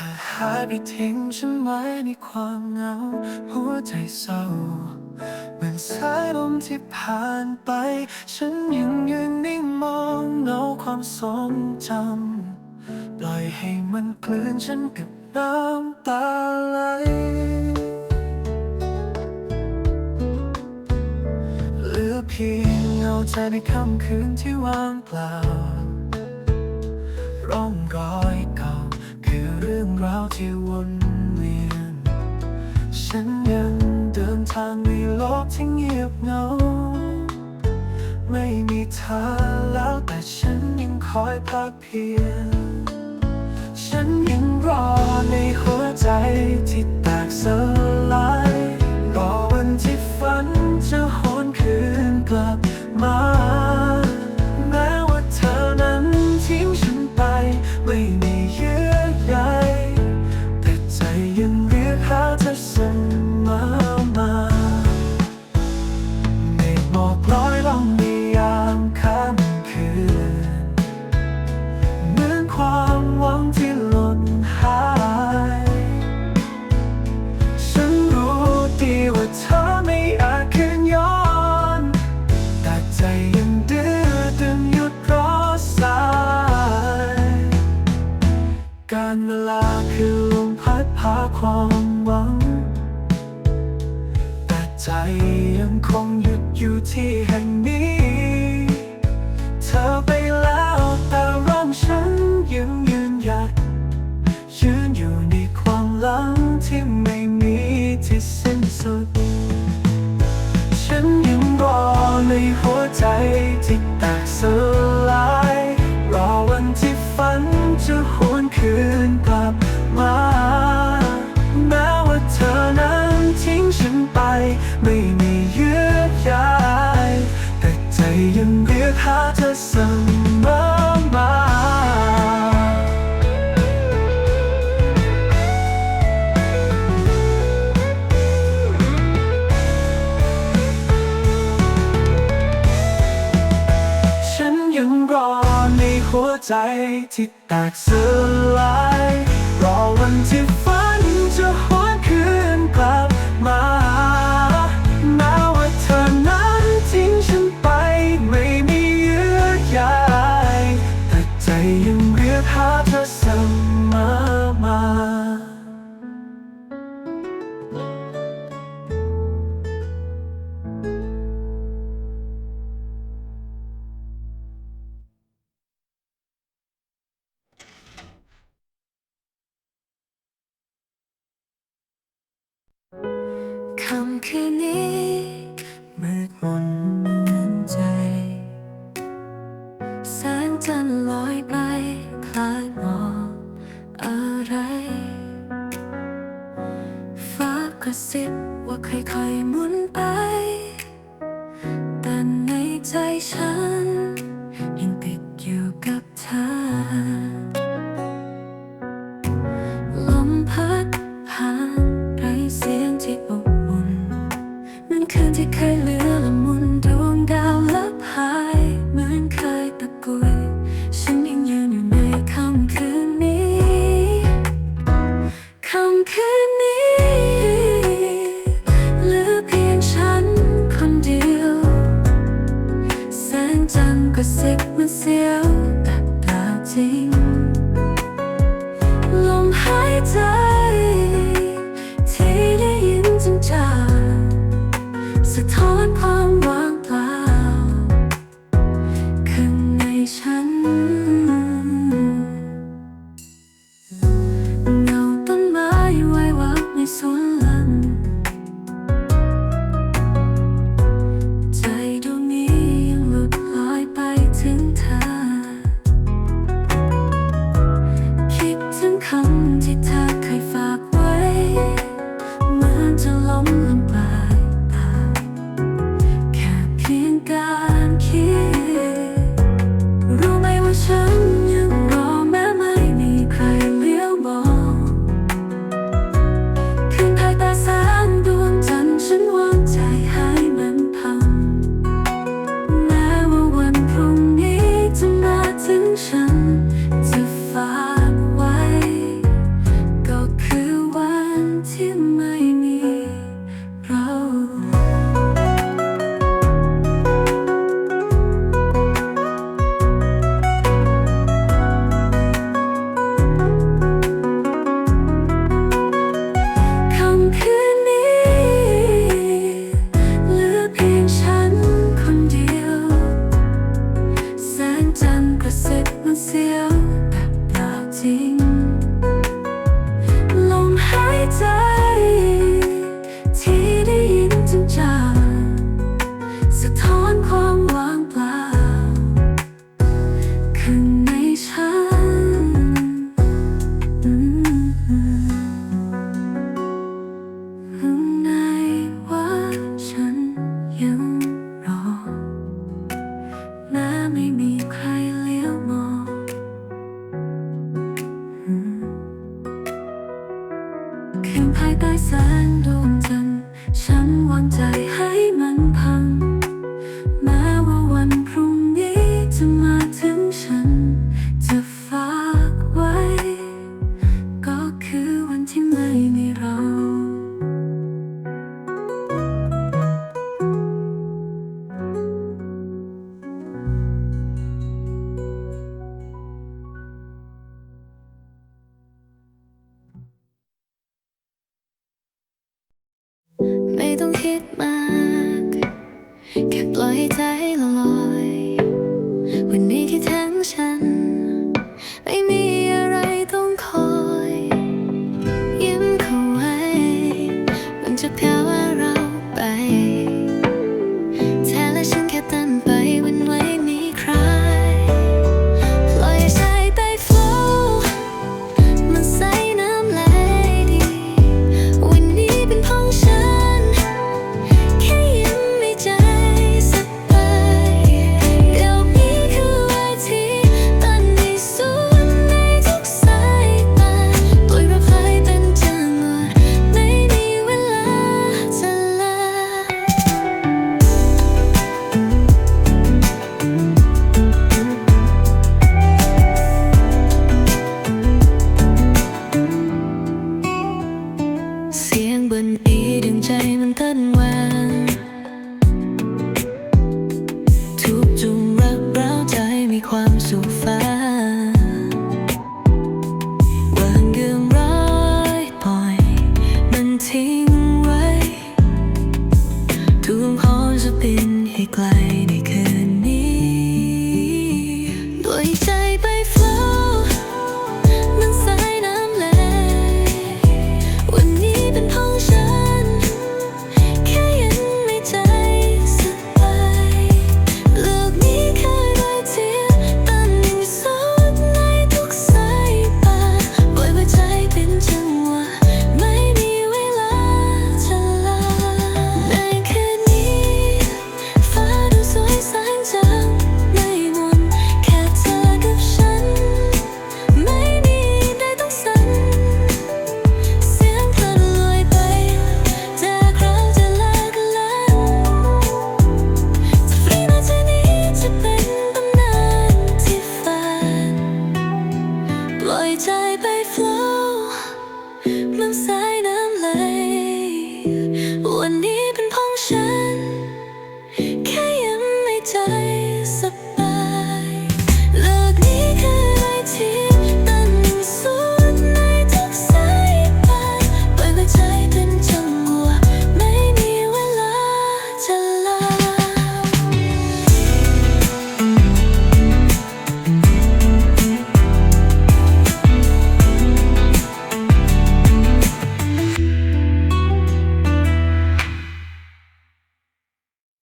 ธอหายไปทิ้งฉันไว้ในความเหงา หัวใจเศร้าเหมือนสายลมที่ผ่านไป ฉันยังยืนนิ่งมองเงาความทรงจำปล่อยให้มันกลืนฉันกับน้ำตาไหลเหลือเพียงเงาใจในค่ำคืนที่ว่างเปล่าร่อง ที่วนเวียน ฉันยังเดินทางในโลกที่เงียบเหงา ไม่มีเธอแล้วแต่ฉันยังคอยพักเพียงฉันยังรอในหัวใจที่แตกสลาย การเวลาคือลมพัดพาความหวัง แต่ใจยังคงหยุดอยู่ที่แห่งนี้ เธอไปแล้วแต่ร่างฉันยังยืนหยัดยืนอยู่ในความหลังที่ไม่มีที่สิ้นสุด ไม่มีเยื่อใยแต่ใจยังเรียกหาเธอเสมอมาฉันยังรอในหัวใจที่แตกสลายรอวันที่ำคืนนี้มืดมนทันใจ แสงจันทร์ลอยไปคลายมองอะไร ฟ้ากระซิบว่าค่อยๆหมุน คืน สะท้อนความ